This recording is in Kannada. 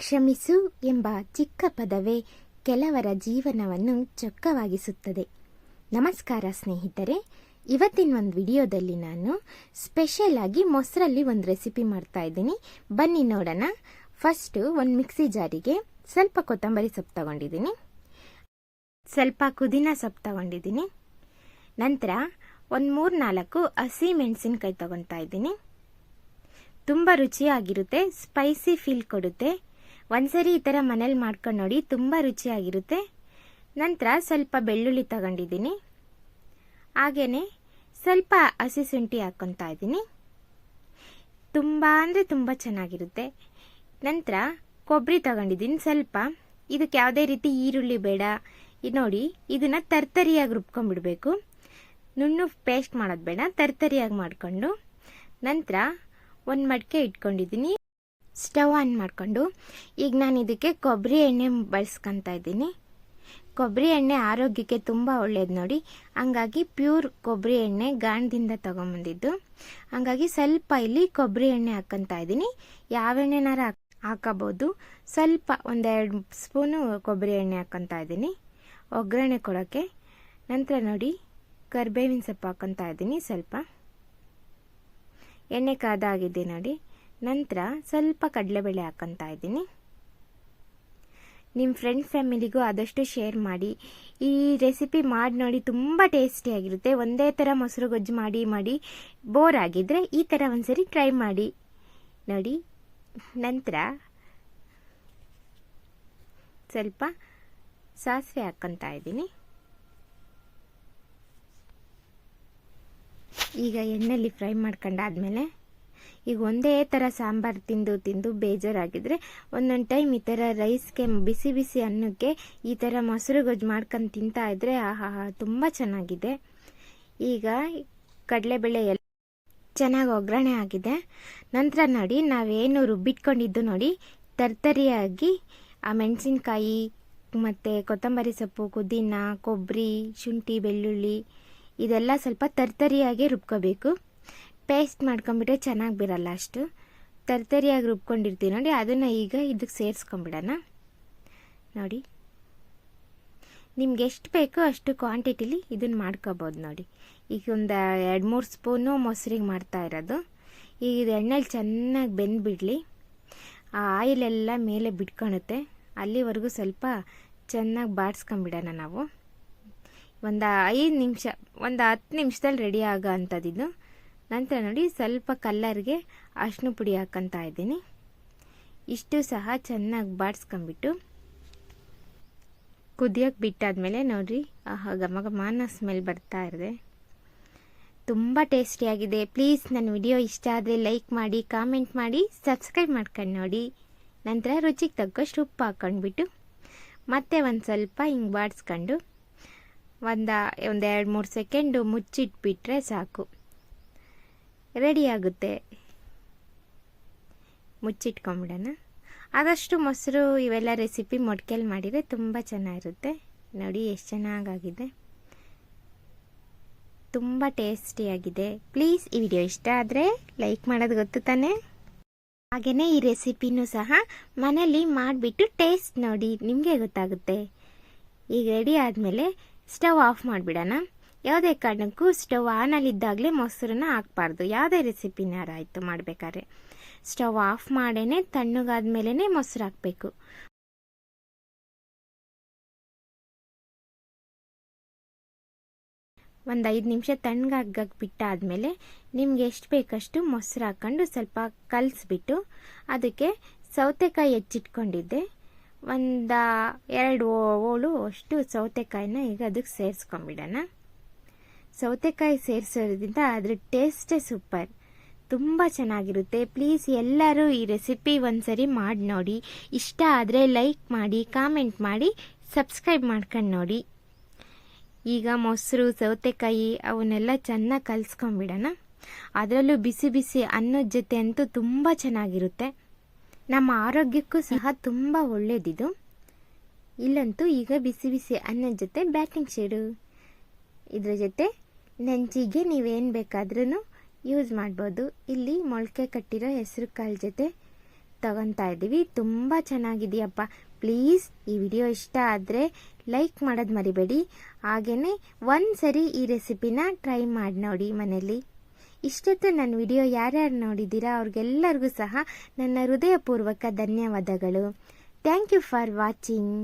ಕ್ಷಮಿಸು ಎಂಬ ಚಿಕ್ಕ ಪದವೇ ಕೆಲವರ ಜೀವನವನ್ನು ಚೊಕ್ಕವಾಗಿಸುತ್ತದೆ. ನಮಸ್ಕಾರ ಸ್ನೇಹಿತರೆ, ಇವತ್ತಿನ ಒಂದು ವಿಡಿಯೋದಲ್ಲಿ ನಾನು ಸ್ಪೆಷಲ್ ಆಗಿ ಮೊಸರಲ್ಲಿ ಒಂದು ರೆಸಿಪಿ ಮಾಡ್ತಾ ಇದ್ದೀನಿ. ಬನ್ನಿ ನೋಡೋಣ. ಫಸ್ಟು ಒಂದು ಮಿಕ್ಸಿ ಜಾರಿಗೆ ಸ್ವಲ್ಪ ಕೊತ್ತಂಬರಿ ಸೊಪ್ಪು ತಗೊಂಡಿದ್ದೀನಿ. ಸ್ವಲ್ಪ ಕುದಿನ ಸೊಪ್ಪು ತಗೊಂಡಿದ್ದೀನಿ. ನಂತರ ಒಂದು ಮೂರು ನಾಲ್ಕು ಹಸಿ ಮೆಣಸಿನ್ಕಾಯಿ ತಗೊತಾ ಇದ್ದೀನಿ. ತುಂಬ ರುಚಿಯಾಗಿರುತ್ತೆ ಸ್ಪೈಸಿ ಫೀಲ್ ಕೊಡುತ್ತೆ. ಒಂದ್ಸರಿ ಈ ಥರ ಮನೇಲಿ ಮಾಡ್ಕೊಂಡು ನೋಡಿ, ತುಂಬ ರುಚಿಯಾಗಿರುತ್ತೆ. ನಂತರ ಸ್ವಲ್ಪ ಬೆಳ್ಳುಳ್ಳಿ ತಗೊಂಡಿದ್ದೀನಿ. ಹಾಗೆಯೇ ಸ್ವಲ್ಪ ಹಸಿ ಶುಂಠಿ ಹಾಕ್ಕೊತಾ ಇದ್ದೀನಿ. ತುಂಬ ಅಂದರೆ ತುಂಬ ಚೆನ್ನಾಗಿರುತ್ತೆ. ನಂತರ ಕೊಬ್ಬರಿ ತಗೊಂಡಿದ್ದೀನಿ ಸ್ವಲ್ಪ. ಇದಕ್ಕೆ ಯಾವುದೇ ರೀತಿ ಈರುಳ್ಳಿ ಬೇಡ. ನೋಡಿ, ಇದನ್ನು ತರ್ತರಿಯಾಗಿ ರುಬ್ಕೊಂಡ್ಬಿಡಬೇಕು. ನುಣ್ಣು ಪೇಸ್ಟ್ ಮಾಡೋದು ಬೇಡ, ತರ್ತರಿಯಾಗಿ ಮಾಡಿಕೊಂಡು. ನಂತರ ಒಂದು ಮಡಿಕೆ ಇಟ್ಕೊಂಡಿದ್ದೀನಿ. ಸ್ಟವ್ ಆನ್ ಮಾಡಿಕೊಂಡು, ಈಗ ನಾನು ಇದಕ್ಕೆ ಕೊಬ್ಬರಿ ಎಣ್ಣೆ ಬಳಸ್ಕೊತಾ ಇದ್ದೀನಿ. ಕೊಬ್ಬರಿ ಎಣ್ಣೆ ಆರೋಗ್ಯಕ್ಕೆ ತುಂಬ ಒಳ್ಳೆಯದು ನೋಡಿ. ಹಂಗಾಗಿ ಪ್ಯೂರ್ ಕೊಬ್ಬರಿ ಎಣ್ಣೆ ಗಾಣದಿಂದ ತೊಗೊಂಬಂದಿದ್ದು. ಹಂಗಾಗಿ ಸ್ವಲ್ಪ ಇಲ್ಲಿ ಕೊಬ್ಬರಿ ಎಣ್ಣೆ ಹಾಕ್ಕೊತಾ ಇದ್ದೀನಿ. ಯಾವ ಎಣ್ಣೆನಾರ ಹಾಕಬೋದು ಸ್ವಲ್ಪ ಒಂದೆರಡು ಸ್ಪೂನು ಕೊಬ್ಬರಿ ಎಣ್ಣೆ ಹಾಕ್ಕೊತಾ ಇದ್ದೀನಿ. ಒಗ್ಗರಣೆ ಕೊಡೋಕ್ಕೆ ನಂತರ ನೋಡಿ, ಕರ್ಬೇವಿನ ಸೊಪ್ಪು ಹಾಕ್ಕೊತಾ ಇದ್ದೀನಿ ಸ್ವಲ್ಪ. ಎಣ್ಣೆ ಕಾದಾಗಿದೆ ನೋಡಿ. ನಂತರ ಸ್ವಲ್ಪ ಕಡಲೆಬೇಳೆ ಹಾಕ್ಕೊತಾ ಇದ್ದೀನಿ. ನಿಮ್ಮ ಫ್ರೆಂಡ್ ಫ್ಯಾಮಿಲಿಗೂ ಆದಷ್ಟು ಶೇರ್ ಮಾಡಿ. ಈ ರೆಸಿಪಿ ಮಾಡಿ ನೋಡಿ ತುಂಬ ಟೇಸ್ಟಿಯಾಗಿರುತ್ತೆ ಒಂದೇ ಥರ ಮೊಸರು ಗೊಜ್ಜು ಮಾಡಿ ಮಾಡಿ ಬೋರ್ ಆಗಿದ್ದರೆ ಈ ಥರ ಒಂದ್ಸರಿ ಟ್ರೈ ಮಾಡಿ. ನೋಡಿ, ನಂತರ ಸ್ವಲ್ಪ ಸಾಸಿವೆ ಹಾಕ್ಕೊತಾ ಇದ್ದೀನಿ. ಈಗ ಎಣ್ಣೆಯಲ್ಲಿ ಫ್ರೈ ಮಾಡ್ಕೊಂಡಾದ್ಮೇಲೆ ಈಗ ಒಂದೇ ಥರ ಸಾಂಬಾರು ತಿಂದು ತಿಂದು ಬೇಜಾರಾಗಿದ್ರೆ ಒಂದೊಂದು ಟೈಮ್ ಈ ಥರ ರೈಸ್ಗೆ ಬಿಸಿ ಬಿಸಿ ಅನ್ನಕ್ಕೆ ಈ ಥರ ಮೊಸರು ಗೊಜ್ಜು ಮಾಡ್ಕೊಂಡು ತಿಂತಾ ಇದ್ರೆ ಆಹಾ ತುಂಬ ಚೆನ್ನಾಗಿದೆ. ಈಗ ಕಡಲೆಬೇಳೆ ಎಲ್ಲ ಚೆನ್ನಾಗಿ ಒಗ್ಗರಣೆ ಆಗಿದೆ. ನಂತರ ನೋಡಿ ನಾವೇನು ರುಬ್ಬಿಟ್ಕೊಂಡಿದ್ದು ನೋಡಿ, ತರ್ತರಿಯಾಗಿ ಆ ಮೆಣಸಿನ್ಕಾಯಿ ಮತ್ತು ಕೊತ್ತಂಬರಿ ಸೊಪ್ಪು, ಪುದೀನ ಕೊಬ್ಬರಿ ಶುಂಠಿ, ಬೆಳ್ಳುಳ್ಳಿ ಇದೆಲ್ಲ ಸ್ವಲ್ಪ ತರ್ತರಿಯಾಗಿ ರುಬ್ಕೋಬೇಕು. ಪೇಸ್ಟ್ ಮಾಡ್ಕೊಂಬಿಟ್ರೆ ಚೆನ್ನಾಗಿ ಬಿರಲ್ಲ ಅಷ್ಟು. ತರ್ತರಿಯಾಗಿ ರುಬ್ಕೊಂಡಿರ್ತೀವಿ ನೋಡಿ, ಅದನ್ನು ಈಗ ಇದಕ್ಕೆ ಸೇರಿಸ್ಕೊಂಬಿಡೋಣ. ನೋಡಿ. ನಿಮ್ಗೆ ಎಷ್ಟು ಬೇಕೋ ಅಷ್ಟು ಕ್ವಾಂಟಿಟಿಲಿ ಇದನ್ನು ಮಾಡ್ಕೋಬೋದು ನೋಡಿ. ಈಗ ಒಂದು ಎರಡು ಮೂರು ಸ್ಪೂನು ಮೊಸರಿಗೆ ಮಾಡ್ತಾ ಇರೋದು. ಈಗ ಇದು ಎಣ್ಣೆಲಿ ಚೆನ್ನಾಗಿ ಬೆಂದುಬಿಡಲಿ. ಆ ಆಯಿಲೆಲ್ಲ ಮೇಲೆ ಬಿಟ್ಕೊಳುತ್ತೆ ಅಲ್ಲಿವರೆಗೂ ಸ್ವಲ್ಪ ಚೆನ್ನಾಗಿ ಬಾಡಿಸ್ಕೊಂಬಿಡೋಣ ನಾವು. ಒಂದು ಐದು ನಿಮಿಷ, ಒಂದು ಹತ್ತು ನಿಮಿಷದಲ್ಲಿ ರೆಡಿ ಆಗೋ ಅಂಥದ್ದಿದ್ದು ನಂತರ ನೋಡಿ ಸ್ವಲ್ಪ ಕಲ್ಲರ್ಗೆ ಅರ್ಶಿನ ಪುಡಿ ಹಾಕ್ಕೊತಾ ಇದ್ದೀನಿ. ಇಷ್ಟು ಸಹ ಚೆನ್ನಾಗಿ ಬಾಡಿಸ್ಕೊಂಬಿಟ್ಟು ಕುದಿಯೋಕೆ ಬಿಟ್ಟಾದಮೇಲೆ ನೋಡಿರಿ ಆಹಾ, ಘಮ ಘಮಾನ ಸ್ಮೆಲ್ ಬರ್ತಾ ಇದೆ. ತುಂಬ ಟೇಸ್ಟಿಯಾಗಿದೆ ಪ್ಲೀಸ್ ನನ್ನ ವಿಡಿಯೋ ಇಷ್ಟ ಆದರೆ ಲೈಕ್ ಮಾಡಿ ಕಾಮೆಂಟ್ ಮಾಡಿ ಸಬ್ಸ್ಕ್ರೈಬ್ ಮಾಡ್ಕೊಂಡು ನೋಡಿ. ನಂತರ ರುಚಿಗೆ ತಕ್ಕಷ್ಟು ಉಪ್ಪು ಹಾಕ್ಕೊಂಡ್ಬಿಟ್ಟು ಮತ್ತೆ ಒಂದು ಸ್ವಲ್ಪ ಹಿಂಗೆ ಬಾಡಿಸ್ಕೊಂಡು ಒಂದು ಒಂದು ಎರಡು ಮೂರು ಸೆಕೆಂಡು ಮುಚ್ಚಿಟ್ಬಿಟ್ರೆ ಸಾಕು. ರೆಡಿ ಆಗುತ್ತೆ. ಮುಚ್ಚಿಟ್ಕೊಂಬಿಡೋಣ. ಆದಷ್ಟು ಮೊಸರು ಇವೆಲ್ಲ ರೆಸಿಪಿ ಮೊಡ್ಕೆಲ್ ಮಾಡಿದರೆ ತುಂಬ ಚೆನ್ನಾಗಿರುತ್ತೆ. ನೋಡಿ ಎಷ್ಟು ಚೆನ್ನಾಗಾಗಿದೆ. ತುಂಬ ಟೇಸ್ಟಿಯಾಗಿದೆ. ಪ್ಲೀಸ್ ಈ ವಿಡಿಯೋ ಇಷ್ಟ ಆದರೆ ಲೈಕ್ ಮಾಡೋದು ಗೊತ್ತು ತಾನೇ? ಹಾಗೆಯೇ ಈ ರೆಸಿಪಿನೂ ಸಹ ಮನೇಲಿ ಮಾಡಿಬಿಟ್ಟು ಟೇಸ್ಟ್ ನೋಡಿ ನಿಮಗೆ ಗೊತ್ತಾಗುತ್ತೆ. ಈಗ ರೆಡಿ ಆದಮೇಲೆ ಸ್ಟವ್ ಆಫ್ ಮಾಡಿಬಿಡೋಣ. ಯಾವುದೇ ಕಾರಣಕ್ಕೂ ಸ್ಟವ್ ಆನಲ್ಲಿದ್ದಾಗಲೇ ಮೊಸರನ್ನ ಹಾಕ್ಬಾರ್ದು. ಯಾವುದೇ ರೆಸಿಪಿನಾರ ಆಯಿತು ಮಾಡಬೇಕಾದ್ರೆ. ಸ್ಟವ್ ಆಫ್ ಮಾಡೇ ತಣ್ಣಗಾದ ಮೇಲೇ ಮೊಸರು ಹಾಕಬೇಕು. ಒಂದು ಐದು ನಿಮಿಷ ತಣ್ಣಗಾಗ ಬಿಟ್ಟಾದಮೇಲೆ ನಿಮ್ಗೆ ಎಷ್ಟು ಬೇಕಷ್ಟು ಮೊಸರು ಹಾಕ್ಕೊಂಡು ಸ್ವಲ್ಪ ಕಲಸಿಬಿಟ್ಟು ಅದಕ್ಕೆ ಸೌತೆಕಾಯಿ ಹೆಚ್ಚಿಟ್ಕೊಂಡಿದ್ದೆ. ಒಂದು ಎರಡು ಓಳು ಅಷ್ಟು ಸೌತೆಕಾಯಿನ ಈಗ ಅದಕ್ಕೆ ಸೇರಿಸ್ಕೊಂಬಿಡೋಣ. ಸೌತೆಕಾಯಿ ಸೇರಿಸೋದ್ರಿಂದ ಅದ್ರ ಟೇಸ್ಟೇ ಸೂಪರ್ ತುಂಬ ಚೆನ್ನಾಗಿರುತ್ತೆ. ಪ್ಲೀಸ್ ಎಲ್ಲರೂ ಈ ರೆಸಿಪಿ ಒಂದ್ಸರಿ ಮಾಡಿ ನೋಡಿ. ಇಷ್ಟ ಆದರೆ ಲೈಕ್ ಮಾಡಿ ಕಾಮೆಂಟ್ ಮಾಡಿ ಸಬ್ಸ್ಕ್ರೈಬ್ ಮಾಡ್ಕೊಂಡು ನೋಡಿ. ಈಗ ಮೊಸರು, ಸೌತೆಕಾಯಿ ಅವನ್ನೆಲ್ಲ ಚೆನ್ನಾಗಿ ಕಲಿಸ್ಕೊಂಬಿಡೋಣ ಅದರಲ್ಲೂ ಬಿಸಿ ಬಿಸಿ ಅನ್ನದ ಜೊತೆ ಅಂತೂ ತುಂಬ ಚೆನ್ನಾಗಿರುತ್ತೆ. ನಮ್ಮ ಆರೋಗ್ಯಕ್ಕೂ ಸಹ ತುಂಬ ಒಳ್ಳೆಯದಿದು ಇಲ್ಲಂತೂ ಈಗ ಬಿಸಿ ಬಿಸಿ ಅನ್ನದ ಜೊತೆ ಬ್ಯಾಟಿಂಗ್ ಶೇಡು. ಇದ್ರ ಜೊತೆ ನೆಂಚಿಗೆ ನೀವೇನು ಬೇಕಾದ್ರೂ ಯೂಸ್ ಮಾಡ್ಬೋದು. ಇಲ್ಲಿ ಮೊಳಕೆ ಕಟ್ಟಿರೋ ಹೆಸರು ಕಾಳು ಜೊತೆ ತಗೊತಾ ಇದ್ದೀವಿ. ತುಂಬ ಚೆನ್ನಾಗಿದೆಯಪ್ಪ. ಪ್ಲೀಸ್ ಈ ವಿಡಿಯೋ ಇಷ್ಟ ಆದರೆ ಲೈಕ್ ಮಾಡೋದು ಮರಿಬೇಡಿ. ಹಾಗೆಯೇ ಒಂದು ಸರಿ ಈ ರೆಸಿಪಿನ ಟ್ರೈ ಮಾಡಿ ನೋಡಿ ಮನೇಲಿ ಇಷ್ಟೊತ್ತು ನನ್ನ ವಿಡಿಯೋ ಯಾರ್ಯಾರು ನೋಡಿದ್ದೀರಾ ಅವ್ರಿಗೆಲ್ಲರಿಗೂ ಸಹ ನನ್ನ ಹೃದಯಪೂರ್ವಕ ಧನ್ಯವಾದಗಳು. Thank you for watching.